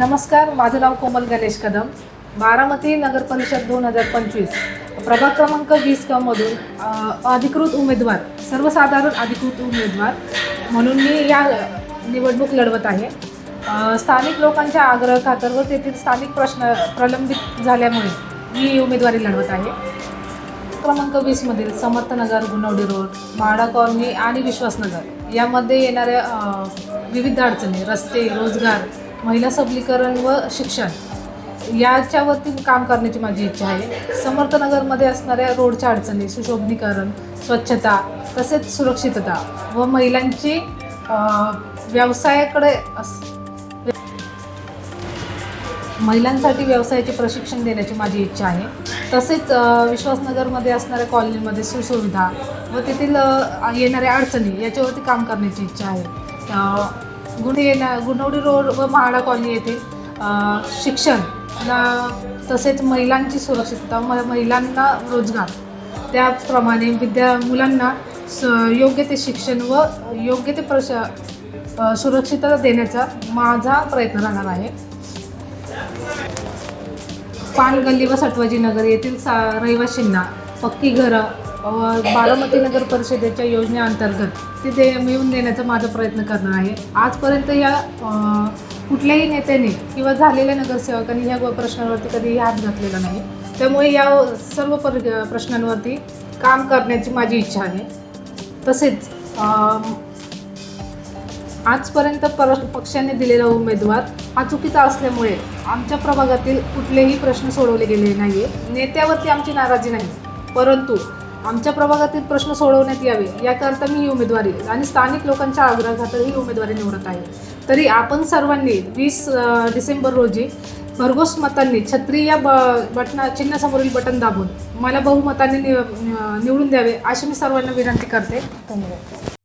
नमस्कार माझं नाव कोमल गणेश कदम. बारामती नगर परिषद दोन हजार पंचवीस. प्रभाग क्रमांक वीस क मधून अधिकृत उमेदवार सर्वसाधारण अधिकृत उमेदवार म्हणून मी या निवडणूक लढवत आहे. स्थानिक लोकांच्या आग्रह खातर व तेथील स्थानिक प्रश्न प्रलंबित झाल्यामुळे मी ही उमेदवारी लढवत आहे. क्रमांक वीसमधील समर्थनगर गुनवडी रोड म्हाडा कॉलनी आणि विश्वासनगर यामध्ये येणाऱ्या विविध अडचणी रस्ते रोजगार महिला सबलीकरण व शिक्षण याच्यावरती काम करण्याची माझी इच्छा आहे. समर्थनगरमध्ये असणाऱ्या रोडच्या अडचणी सुशोभनीकरण स्वच्छता तसेच सुरक्षितता व महिलांची व्यवसायाकडे अस महिलांसाठी व्यवसायाचे प्रशिक्षण देण्याची माझी इच्छा आहे. तसेच विश्वासनगरमध्ये असणाऱ्या कॉलनीमध्ये सुसुविधा व तेथील येणाऱ्या अडचणी याच्यावरती काम करण्याची इच्छा आहे. अ, गुणवडी रोड व महाडा कॉलनी येथे शिक्षण तसेच महिलांची सुरक्षितता म महिलांना रोजगार. त्याप्रमाणे विद्या मुलांना स योग्य ते शिक्षण व योग्य ते प्रश सुरक्षितता देण्याचा माझा प्रयत्न राहणार आहे. पान गल्ली व सटवाजी नगर येथील सा रहिवाशींना पक्की घरं बारामती नगर परिषदेच्या योजनेअंतर्गत ते दे मिळवून देण्याचा माझा प्रयत्न करणार आहे. आजपर्यंत या कुठल्याही नेत्याने किंवा झालेल्या नगरसेवकांनी ह्या प्रश्नांवरती कधीही हात घातलेला नाही. त्यामुळे या सर्व पर प्रश्नांवरती काम करण्याची माझी इच्छा आहे. तसेच आजपर्यंत पर पक्षाने दिलेला उमेदवार हा चुकीचा असल्यामुळे आमच्या प्रभागातील कुठलेही प्रश्न सोडवले गेले नाही आहे नेत्यावरती आमची नाराजी नाही. परंतु आमच्या प्रभागातील प्रश्न सोडवण्यात यावे याकरता मी ही उमेदवारी आणि स्थानिक लोकांच्या आग्रहाखातर ही उमेदवारी निवडत आहे. तरी आपण सर्वांनी वीस डिसेंबर रोजी भरघोस मतांनी छत्री या ब बटना चिन्हासमोरील बटन दाबून मला बहुमताने निवडून द्यावे अशी मी सर्वांना विनंती करते. धन्यवाद.